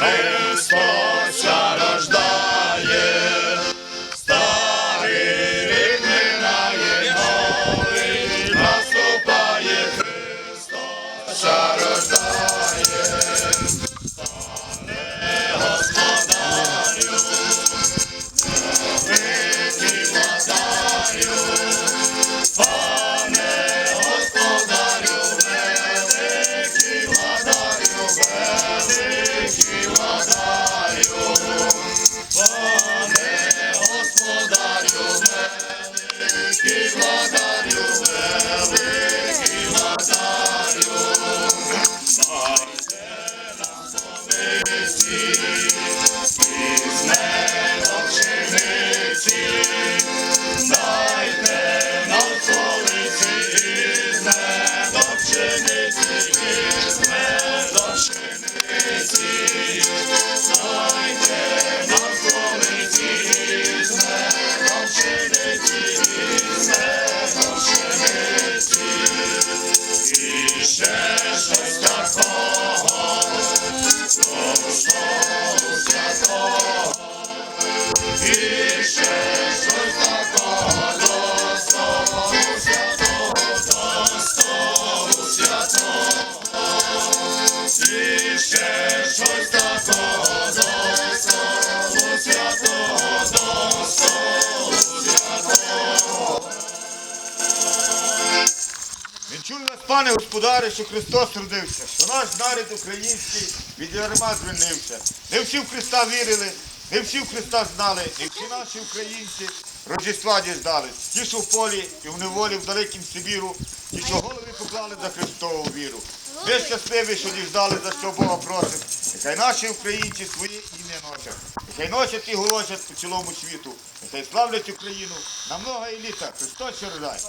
China. Baba. Чую вас, пане господаре, що Христос родився, що наш народ український від ярма звільнився. Не всі в Христа вірили, не всі в Христа знали, не всі наші українці Рождества діждались. Ті, що в полі і в неволі в далекім Сибіру, ті, що голови поклали за Христову віру. Ми щасливі, що діждали, за що Бога просить. Нехай наші українці своє ім'я носять. Нехай носять і голосять по цілому світу. Нехай славлять Україну на много і літа. Христос рождає.